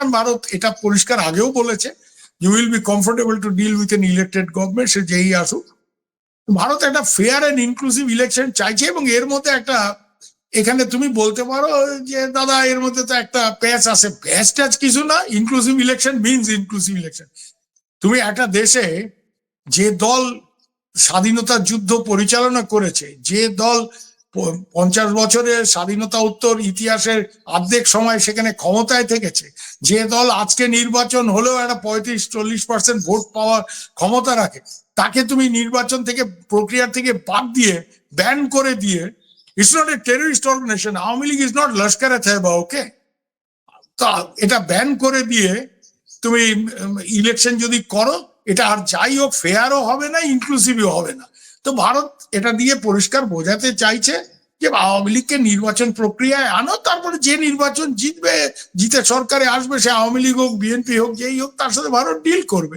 ভারত, এটা পরিষ্কার আগেও বলেছে you will be comfortable to deal with an elected government সে যেই আসুক। ভারত একটা ফেয়ার অ্যান্ড ইনক্লুসিভ ইলেকশন চাইছে এবং এর মধ্যে একটা, এখানে তুমি বলতে পারো যে, দাদা, এর মধ্যে তো একটা প্যাচ আছে। প্যাচ ট্যাচ কিছু না inclusive election means inclusive election তুমি একটা দেশে যে দল স্বাধীনতার যুদ্ধ পরিচালনা করেছে, যে দল পঞ্চাশ বছরের স্বাধীনতা উত্তর ইতিহাসের অর্ধেক সময় সেখানে ক্ষমতায় থেকেছে। যে দল আজকে নির্বাচন হলেও একটা পঁয়ত্রিশ, চল্লিশ পার্সেন্ট ভোট পাওয়ার ক্ষমতা রাখে, তাকে তুমি নির্বাচন থেকে, প্রক্রিয়া থেকে বাদ দিয়ে ব্যান করে দিয়ে it's not a terrorist organization Awami League is not Lashkar okay তা এটা ব্যান করে দিয়ে তুমি ইলেকশন যদি করো, এটা আর যাই হোক ফেয়ারও হবে না ইনক্লুসিভও হবে না। তো ভারত এটা দিয়ে পরিষ্কার বোঝাতে চাইছে যে আওয়ামী লীগকে নির্বাচন প্রক্রিয়ায় আনো, তারপরে যে নির্বাচন জিতবে, জিতে সরকারে আসবে, সে আওয়ামী লীগ হোক, বিএনপি হোক, যেই হোক, তার সাথে ভারত ডিল করবে।